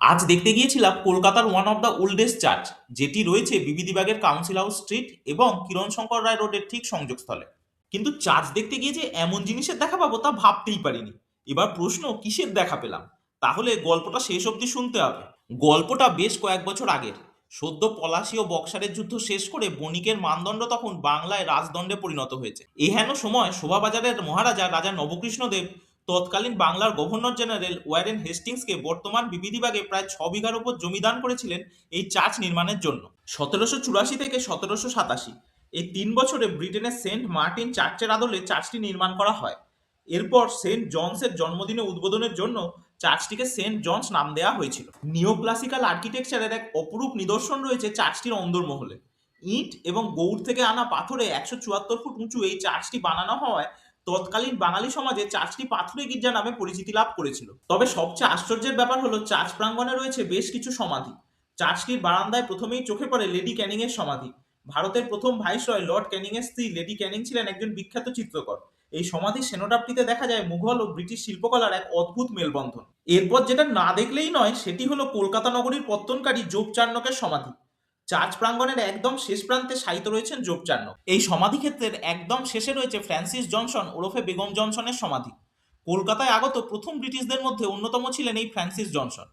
আজ দেখতে গিয়েছিলাম কলকাতার one of the oldest church যেটি রয়েছে বিবিদিবাগের কাউন্সিল হাউস স্ট্রিট এবং কিরণ শঙ্কর রায় রোডের ঠিক সংযোগস্থলে। কিন্তু চার্চ দেখতে গিয়ে যে এমন জিনিসের দেখা পাবো তা ভাবতেই পারিনি। এবার প্রশ্ন কিসের দেখা পেলাম? তাহলে গল্পটা শেষ অবধি শুনতে হবে। গল্পটা বেশ কয়েক বছর আগের। সদ্য পলাশী ও বক্সারের যুদ্ধ শেষ করে বণিকের মানদণ্ড তখন বাংলায় রাজদণ্ডে পরিণত হয়েছে। এহেন সময় শোভাবাজারের মহারাজা রাজা নবকৃষ্ণদেব তৎকালীন বাংলার গভর্নর জেনারেল ওয়ারেন হেস্টিংসকে বর্তমান বিবিধিবাগে প্রায় ছ বিঘার উপর জমিদান করেছিলেন এই চার্চ নির্মাণের জন্য। সতেরোশো চুরাশি থেকে সতেরোশো সাতাশি। এই তিন বছরে ব্রিটেনের সেন্ট মার্টিন চার্চের আদলে চার্চটি নির্মাণ করা হয়। এরপর সেন্ট জনসের জন্মদিনে উদ্বোধনের জন্য চার্চটিকে সেন্ট জনস নাম দেওয়া হয়েছিল। নিও ক্লাসিক্যাল আর্কিটেকচারের এক অপরূপ নিদর্শন রয়েছে চার্চটির অন্দরমহলে। ইট এবং গৌড় থেকে আনা পাথরে একশো চুয়াত্তর ফুট উঁচু এই চার্চটি বানানো হওয়ায় তৎকালীন বাঙালি সমাজে চার্চটি পাথুরে গির্জা নামে পরিচিতি লাভ করেছিল। তবে সবচেয়ে আশ্চর্যের ব্যাপার হলো চার্চ প্রাঙ্গণে রয়েছে বেশ কিছু সমাধি। চার্চটির বারান্দায় প্রথমেই চোখে পড়ে লেডি ক্যানিং এর সমাধি। ভারতের প্রথম ভাইসরয় লর্ড ক্যানিং এর স্ত্রী লেডি ক্যানিং ছিলেন একজন বিখ্যাত চিত্রকর। এই সমাধির সেনোটাপটিতে দেখা যায় মুঘল ও ব্রিটিশ শিল্পকলার এক অদ্ভুত মেলবন্ধন। এরপর যেটা না দেখলেই নয়, সেটি হলো কলকাতা নগরীর পত্তনকারী যোগ চার্নকের সমাধি। চার্চ প্রাঙ্গণের একদম শেষ প্রান্তে শায়িত রয়েছেন যোগ চার্নক এই সমাধি ক্ষেত্রের একদম শেষে রয়েছে ফ্রান্সিস জনসন ওরফে বেগম জনসনের সমাধি। কলকাতায় আগত প্রথম ব্রিটিশদের মধ্যে অন্যতম ছিলেন এই ফ্রান্সিস জনসন।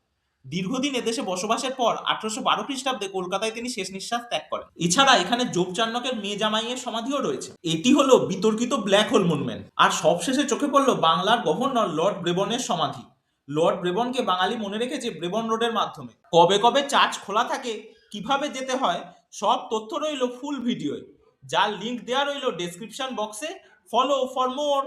দীর্ঘদিন এদেশে বসবাসের পর আঠারোশো বারো খ্রিস্টাব্দে কলকাতায় তিনি শেষ নিঃশ্বাস ত্যাগ করেন। এছাড়া এখানে যোগ চার্নকের মেয়ে জামাইয়ের সমাধিও রয়েছে। এটি হলো বিতর্কিত ব্ল্যাক হোল মুনমেন্ট। আর সবশেষে চোখে পড়ল বাংলার গভর্নর লর্ড ব্রেবনের সমাধি। লর্ড ব্রেবনকে বাঙালি মনে রেখেছে ব্রেবন রোডের মাধ্যমে। কবে কবে চার্চ খোলা থাকে কীভাবে যেতে হয়, সব তথ্য রইল ফুল ভিডিওয় যার লিংক দেওয়া রইল ডেসক্রিপশন বক্সে ফলো ফর মোর